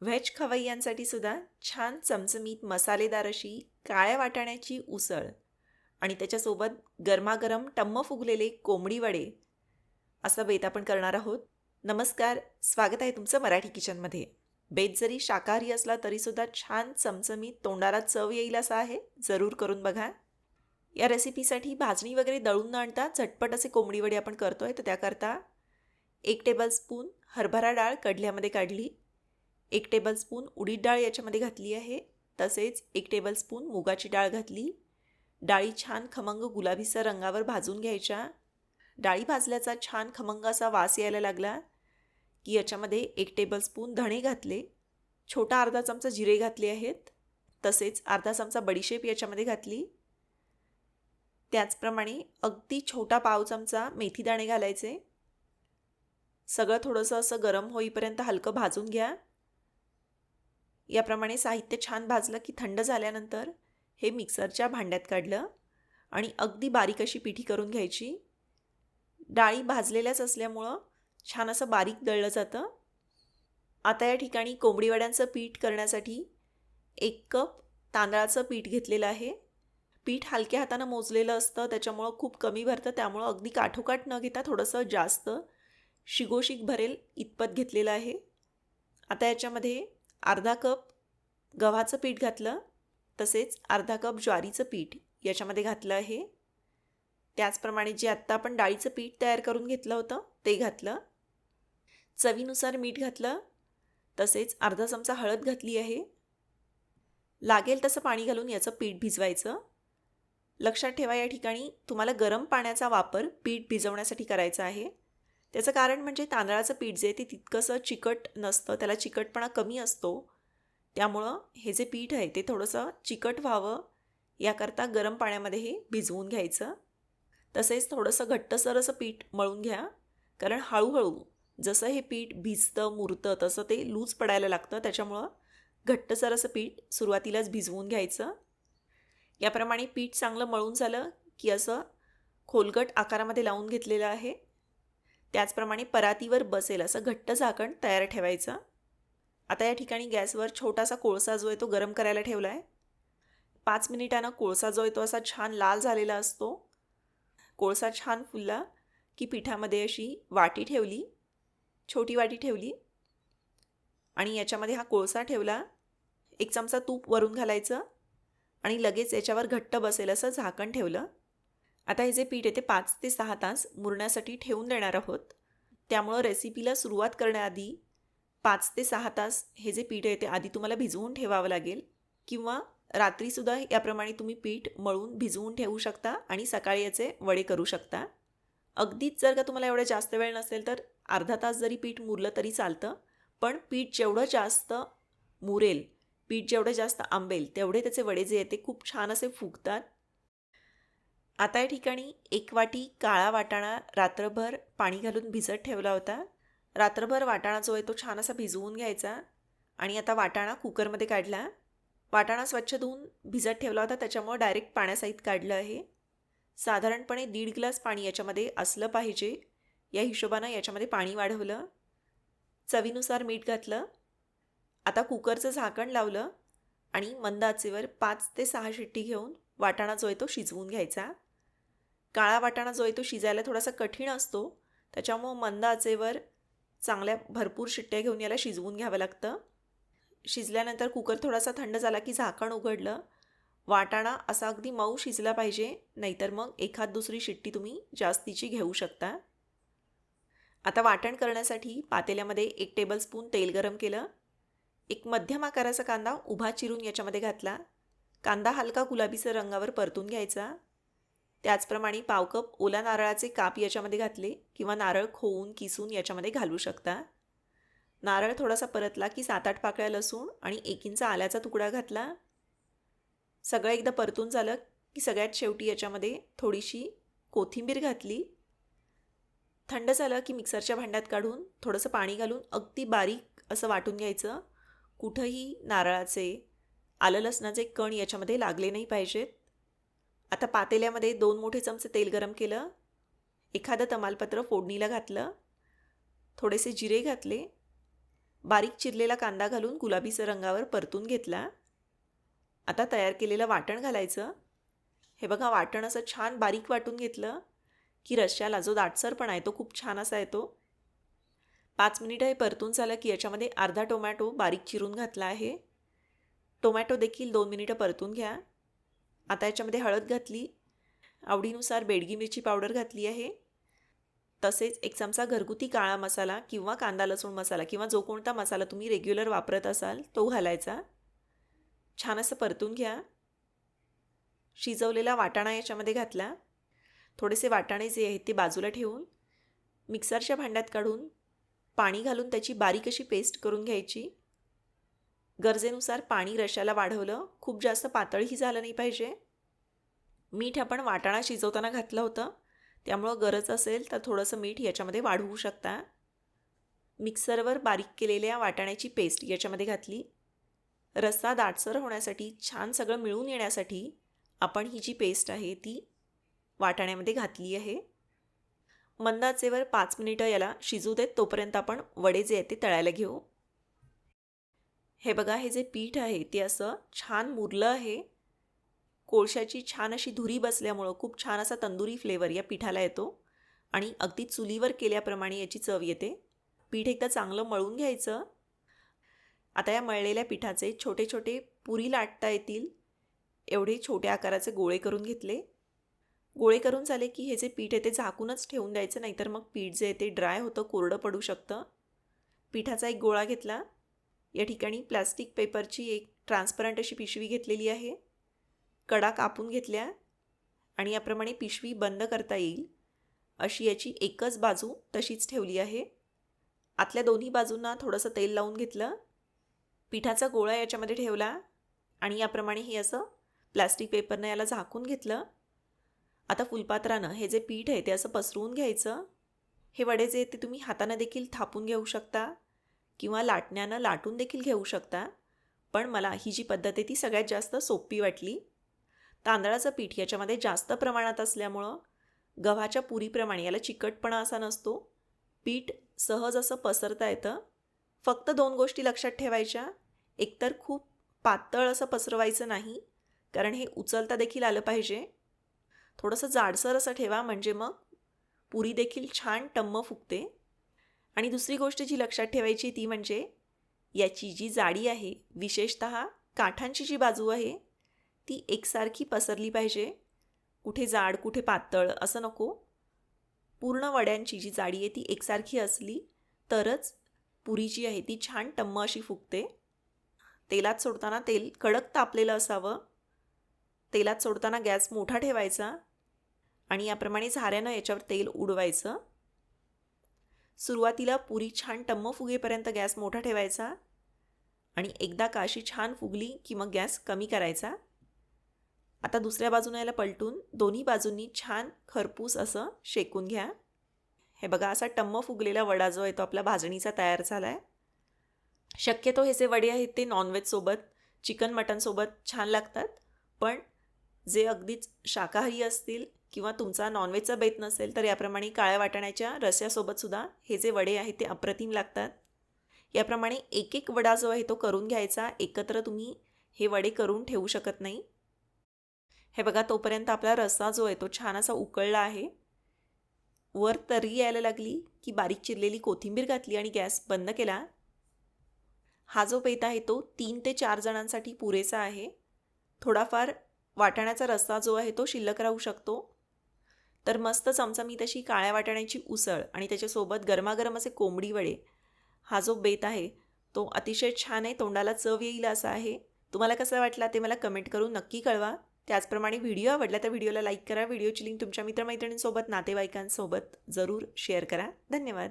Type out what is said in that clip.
Veg खवय्यांसाठी सुद्धा छान चमचमीत मसालेदार अशी काळ्या वाटाण्याची उसळ आणि त्याच्यासोबत गरमागरम टम्म फुगलेले कोंबडी वडे असा बेत आपण करणार आहोत. नमस्कार स्वागत आहे तुमचं मराठी किचनमध्ये. बेत जरी शाकाहारी असला तरीसुद्धा छान चमचमीत तोंडाला चव येईल असा आहे जरूर करून बघा. या रेसिपीसाठी भाजणी वगैरे दळून न आणता झटपट असे कोंबडी वडे आपण करतो आहे तर त्याकरता एक टेबलस्पून हरभरा डाळ कढल्यामध्ये काढली. एक टेबलस्पून उडीद डाळ याच्यामध्ये घातली आहे. तसेच एक टेबलस्पून मुगाची डाळ घातली. डाळी छान खमंग गुलाबीसर रंगावर भाजून घ्यायच्या. डाळी भाजल्याचा छान खमंग असा वास यायला लागला की याच्यामध्ये एक टेबलस्पून धणे घातले. छोटा अर्धा चमचा जिरे घातले आहेत. तसेच अर्धा चमचा बडीशेप याच्यामध्ये घातली. त्याचप्रमाणे अगदी छोटा पाव चमचा मेथीदाणे घालायचे. सगळं थोडंसं असं गरम होईपर्यंत हलकं भाजून घ्या. याप्रमाणे साहित्य छान भाजलं की थंड झाल्यानंतर हे मिक्सरच्या भांड्यात काढलं आणि अगदी बारीक अशी पिठी करून घ्यायची. डाळी भाजलेल्याच असल्यामुळं छान असं बारीक दळलं जातं. आता या ठिकाणी कोंबडीवड्यांचं पीठ करण्यासाठी एक कप तांदळाचं पीठ घेतलेलं आहे. पीठ हलक्या हातानं मोजलेलं असतं त्याच्यामुळं खूप कमी भरतं त्यामुळं अगदी काठोकाठ न घेता थोडंसं जास्त शिगोशिक भरेल इतपत घेतलेलं आहे. आता याच्यामध्ये अर्धा कप गव्हाचं पीठ घातलं तसेच अर्धा कप ज्वारीचं पीठ याच्यामध्ये घातलं आहे. त्याचप्रमाणे जे आत्ता आपण डाळीचं पीठ तयार करून घेतलं होतं ते घातलं. चवीनुसार मीठ घातलं तसेच अर्धा चमचा हळद घातली आहे. लागेल तसं पाणी घालून याचं पीठ भिजवायचं. लक्षात ठेवा या ठिकाणी तुम्हाला गरम पाण्याचा वापर पीठ भिजवण्यासाठी करायचा आहे. त्याचं कारण म्हणजे तांदळाचं पीठ जे ते तितकंसं चिकट नसतं त्याला चिकटपणा कमी असतो. त्यामुळं हे जे पीठ आहे ते थोडंसं चिकट व्हावं याकरता गरम पाण्यामध्ये हे भिजवून घ्यायचं. तसेच थोडंसं घट्टसर असं पीठ मळून घ्या कारण हळूहळू जसं हे पीठ भिजतं मुरतं तसं ते लूज पडायला लागतं. त्याच्यामुळं घट्टसर असं पीठ सुरुवातीलाच भिजवून घ्यायचं. याप्रमाणे पीठ चांगलं मळून झालं की असं खोलगट आकारामध्ये लावून घेतलेलं आहे. त्याचप्रमाणे परातीवर बसेल असं घट्ट झाकण तयार ठेवायचं. आता या ठिकाणी गॅसवर छोटासा कोळसा जो आहे तो गरम करायला ठेवला आहे पाच मिनिटानं कोळसा जो आहे तो असा छान लाल झालेला असतो. कोळसा छान फुलला की पिठामध्ये अशी वाटी ठेवली छोटी वाटी ठेवली आणि याच्यामध्ये हा कोळसा ठेवला. एक चमचा तूप वरून घालायचं आणि लगेच याच्यावर घट्ट बसेल असं झाकण ठेवलं. आता हे जे पीठ आहे ते पाच ते सहा तास मुरण्यासाठी ठेवून देणार आहोत. त्यामुळं रेसिपीला सुरुवात करण्याआधी पाच ते सहा तास हे जे पीठ आहे ते आधी तुम्हाला भिजवून ठेवावं लागेल किंवा रात्रीसुद्धा याप्रमाणे तुम्ही पीठ मळून भिजवून ठेवू शकता आणि सकाळी याचे वडे करू शकता. अगदीच जर का तुम्हाला एवढं जास्त वेळ नसेल तर अर्धा तास जरी पीठ मुरलं तरी चालतं पण पीठ जेवढं जास्त मुरेल पीठ जेवढं जास्त आंबेल तेवढे त्याचे वडे जे येते ते खूप छान असे फुगतात. आता या ठिकाणी एक वाटी काळा वाटाणा रात्रभर पाणी घालून भिजत ठेवला होता. रात्रभर वाटाणा जो आहे तो छान असा भिजवून घ्यायचा आणि आता वाटाणा कुकरमध्ये काढला. वाटाणा स्वच्छ धुवून भिजत ठेवला होता त्याच्यामुळं डायरेक्ट पाण्यासहित काढलं आहे. साधारणपणे दीड ग्लास पाणी याच्यामध्ये असलं पाहिजे. या हिशोबानं याच्यामध्ये पाणी वाढवलं. चवीनुसार मीठ घातलं. आता कुकरचं झाकण लावलं आणि मंद आचेवर पाच ते सहा शिट्टी घेऊन वाटाणा जो आहे तो शिजवून घ्यायचा. काळा वाटाणा जो आहे तो शिजायला थोडासा कठीण असतो. त्याच्यामुळं मंद आचेवर चांगल्या भरपूर शिट्ट्या घेऊन याला शिजवून घ्यावं लागतं. शिजल्यानंतर कुकर थोडासा थंड झाला की झाकण उघडलं. वाटाणा असा अगदी मऊ शिजला पाहिजे नाहीतर मग एखाद दुसरी शिट्टी तुम्ही जास्तीची घेऊ शकता. आता वाटण करण्यासाठी पातेल्यामध्ये एक टेबलस्पून तेल गरम केलं. एक मध्यम आकाराचा कांदा उभा चिरून याच्यामध्ये घातला. कांदा हलका गुलाबीचं रंगावर परतून घ्यायचा. त्याचप्रमाणे पाव कप ओला नारळाचे काप याच्यामध्ये घातले किंवा नारळ खोवून किसून याच्यामध्ये घालू शकता. नारळ थोडासा परतला की सात आठ पाकळ्या लसूण आणि एक इंच आल्याचा तुकडा घातला. सगळं एकदा परतून झालं की सगळ्यात शेवटी याच्यामध्ये थोडीशी कोथिंबीर घातली. थंड झालं की मिक्सरच्या भांड्यात काढून थोडंसं पाणी घालून अगदी बारीक असं वाटून घ्यायचं. कुठंही नारळाचे आलं लसणाचे कण याच्यामध्ये लागले नाही पाहिजेत. आता पातेल्यामध्ये दोन मोठे चमचे तेल गरम केलं एखादं तमालपत्र फोडणीला घातलं थोडेसे जिरे घातले बारीक चिरलेला कांदा घालून गुलाबीचं रंगावर परतून घेतला. आता तयार केलेलं वाटण घालायचं. हे बघा वाटण असं छान बारीक वाटून घेतलं की रश्याला जो दाटसरपणा आहे तो खूप छान असा येतो. पाच मिनिटं हे परतून झालं की याच्यामध्ये अर्धा टोमॅटो बारीक चिरून घातला आहे. टोमॅटो देखील दोन मिनिटं परतून घ्या. आता याच्यामध्ये हळद घातली आवडीनुसार बेडगी मिरची पावडर घातली आहे. तसेच एक चमचा घरगुती काळा मसाला किंवा कांदा लसूण मसाला किंवा जो कोणता मसाला तुम्ही रेग्युलर वापरत असाल तो घालायचा. छान असं परतून घ्या. शिजवलेला वाटाणा याच्यामध्ये घातला. थोडेसे वाटाणे जे आहेत ते बाजूला ठेवून मिक्सरच्या भांड्यात काढून पाणी घालून त्याची बारीक अशी पेस्ट करून घ्यायची. गरजेनुसार पाणी रशाला वाढवलं खूप जास्त पातळही झालं नाही पाहिजे. मीठ आपण वाटाणा शिजवताना घातलं होतं. त्यामुळं गरज असेल तर थोडंसं मीठ याच्यामध्ये वाढवू शकता. मिक्सरवर बारीक केलेल्या वाटाण्याची पेस्ट याच्यामध्ये घातली. रस्सा दाटसर होण्यासाठी छान सगळं मिळून येण्यासाठी आपण ही जी पेस्ट आहे ती वाटाण्यामध्ये घातली आहे. मंदाचेवर पाच मिनिटं याला शिजू देत तोपर्यंत आपण वडे जे आहे ते तळायला घेऊ. हे बघा हे जे पीठ आहे ते असं छान मुरलं आहे. कोळशाची छान अशी धुरी बसल्यामुळं खूप छान असा तंदुरी फ्लेवर या पिठाला येतो. आणि अगदी चुलीवर केल्याप्रमाणे याची चव येते. पीठ एकदा चांगलं मळून घ्यायचं. आता या मळलेल्या पिठाचे छोटे छोटे पुरी लाटता येतील. एवढे छोट्या आकाराचे गोळे करून घेतले. गोळे करून झाले की हे जे पीठ आहे ते झाकूनच ठेवून द्यायचं नाहीतर मग पीठ जे आहे ते ड्राय होतं कोरडं पडू शकतं. पिठाचा एक गोळा घेतला. या ठिकाणी प्लॅस्टिक पेपरची एक ट्रान्सपरंट अशी पिशवी घेतलेली आहे. कडा कापून घेतल्या आणि याप्रमाणे पिशवी बंद करता येईल. अशी याची एकच बाजू तशीच ठेवली आहे. आतल्या दोन्ही बाजूंना थोडंसं तेल लावून घेतलं. पिठाचा गोळा याच्यामध्ये ठेवला आणि याप्रमाणे हे असं प्लॅस्टिक पेपरनं याला झाकून घेतलं. आता फुलपात्रानं हे जे पीठ आहे ते असं पसरवून घ्यायचं. हे वडे जे ते तुम्ही हातानं देखील थापून घेऊ शकता. किंवा लाटण्यानं लाटून देखील घेऊ शकता. पण मला ही जी पद्धत आहे ती सगळ्यात जास्त सोपी वाटली. तांदळाचं पीठ याच्यामध्ये जास्त प्रमाणात असल्यामुळं गव्हाच्या पुरीप्रमाणे याला चिकटपणा असा नसतो. पीठ सहज असं पसरता येतं. फक्त दोन गोष्टी लक्षात ठेवायच्या. एकतर खूप पातळ असं पसरवायचं नाही कारण हे उचलता देखील आलं पाहिजे. थोडंसं जाडसर असं ठेवा म्हणजे मग पुरी देखील छान टम्म फुगते. आणि दुसरी गोष्ट जी लक्षात ठेवायची ती म्हणजे याची जी जाडी आहे विशेषत काठांची जी बाजू आहे ती एकसारखी पसरली पाहिजे. कुठे जाड कुठे पातळ असं नको. पूर्ण वड्यांची जी जाडी आहे ती एकसारखी असली तरच पुरी जी आहे ती छान टम्म अशी फुगते. तेलात सोडताना तेल कडक तापलेलं असावं. तेलात सोडताना गॅस मोठा ठेवायचा आणि याप्रमाणे झाऱ्यानं याच्यावर तेल उडवायचं. सुरुवातीला पुरी छान टम्म फुगेपर्यंत गॅस मोठा ठेवायचा आणि एकदा काशी छान फुगली की मग गॅस कमी करायचा. आता दुसऱ्या बाजूने याला पलटून दोन्ही बाजूंनी छान खरपूस असं शेकून घ्या. हे बघा असा टम्म फुगलेला वडा जो आहे तो आपला भाजणीचा तयार झाला आहे शक्यतो हे जे वडे आहेत ते नॉनव्हेजसोबत चिकन मटनसोबत छान लागतात. पण जे अगदीच शाकाहारी असतील किंवा तुमचा नॉनव्हेजचा बेत नसेल तर याप्रमाणे काळ्या वाटाण्याच्या रस्यासोबतसुद्धा हे जे वडे आहेत ते अप्रतिम लागतात. याप्रमाणे एक एक वडा जो आहे तो करून घ्यायचा एकत्र तुम्ही हे वडे करून ठेवू शकत नाही. हे बघा तोपर्यंत आपला रस्सा जो आहे तो छान असा उकळला आहे. वर तरी यायला लागली की बारीक चिरलेली कोथिंबीर घातली आणि गॅस बंद केला. हा जो बेत आहे तो तीन ते चार जणांसाठी पुरेसा आहे. थोडाफार वाटाण्याचा रस्सा जो आहे तो शिल्लक राहू शकतो. तर मस्त चमचा मी तशी काळ्या वाटाण्याची उसळ आणि त्याच्यासोबत गरमागरम असे कोंबडी वडे. हा जो बेत आहे तो अतिशय छान आहे तोंडाला चव येईल असा आहे. तुम्हाला कसा वाटला ते मला कमेंट करून नक्की कळवा. त्याचप्रमाणे व्हिडिओ आवडला तर व्हिडिओला लाईक करा. व्हिडिओची लिंक तुमच्या मित्रमैत्रिणींसोबत नातेवाईकांसोबत जरूर शेअर करा. धन्यवाद.